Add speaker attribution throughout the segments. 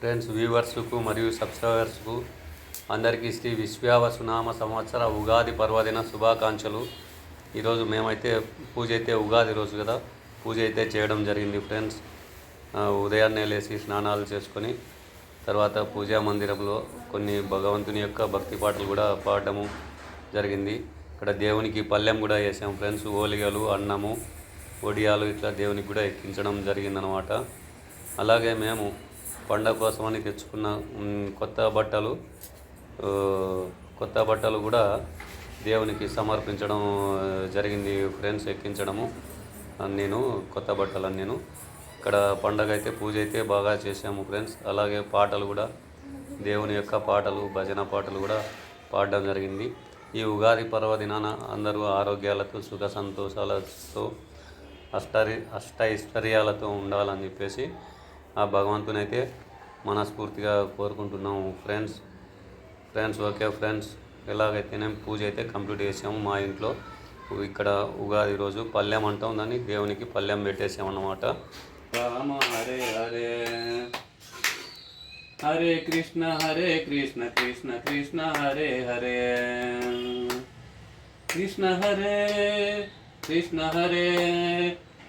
Speaker 1: Friends వ్యూవర్స్కు మరియు సబ్స్క్రైబర్స్కు అందరికీ శ్రీ విశ్వావసునామ సంవత్సర ఉగాది పర్వదిన శుభాకాంక్షలు. ఈరోజు మేమైతే పూజ అయితే ఉగాది రోజు కదా. పూజ అయితే చేయడం జరిగింది ఫ్రెండ్స్. ఉదయాన్నే లేచి స్నానాలు చేసుకొని తర్వాత పూజా మందిరంలో కొన్ని భగవంతుని యొక్క భక్తి పాటలు కూడా పాడటము జరిగింది. ఇక్కడ దేవునికి పల్లెం కూడా వేసాం ఫ్రెండ్స్. ఓలిగలు అన్నము ఒడియాలు ఇట్లా దేవునికి కూడా ఎక్కించడం జరిగిందనమాట. అలాగే మేము పండగ కోసమని తెచ్చుకున్న కొత్త బట్టలు కొత్త బట్టలు కూడా దేవునికి సమర్పించడం జరిగింది. ఫ్రెండ్స్ ఎక్కించడము నేను కొత్త బట్టలు నేను ఇక్కడ పండగ అయితే పూజ అయితే బాగా చేసాము ఫ్రెండ్స్. అలాగే పాటలు కూడా దేవుని యొక్క పాటలు భజన పాటలు కూడా పాడడం జరిగింది. ఈ ఉగాది పర్వదినాన అందరూ ఆరోగ్యాలతో సుఖ సంతోషాలతో అష్టరి అష్టైశ్వర్యాలతో ఉండాలని చెప్పేసి ఆ భగవంతుని అయితే మనస్ఫూర్తిగా కోరుకుంటున్నాము ఫ్రెండ్స్ ఫ్రెండ్స్ ఓకే ఫ్రెండ్స్ ఎలాగైతేనే పూజ అయితే కంప్లీట్ చేసాము మా ఇంట్లో. ఇక్కడ ఉగాది రోజు పల్లెం అంటాం దాన్ని దేవునికి పల్లెం పెట్టేసామన్నమాట. రామ హరే హరే. హరే కృష్ణ హరే కృష్ణ కృష్ణ కృష్ణ హరే హరే. కృష్ణ హరే కృష్ణ హరే.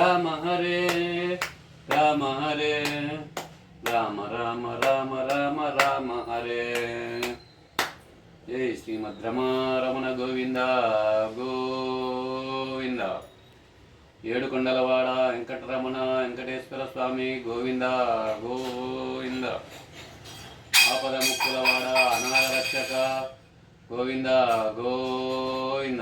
Speaker 1: రామ హరే రామ హరే రామ రామ రామ రామ రామ హరే. జై శ్రీమద్ రమారమణ గోవింద గోవింద. ఏడుకొండలవాడ వెంకటరమణ వెంకటేశ్వర స్వామి గోవింద గోవింద. ఆపద ముక్కులవాడ అనాథ రక్షక గోవింద గోవింద.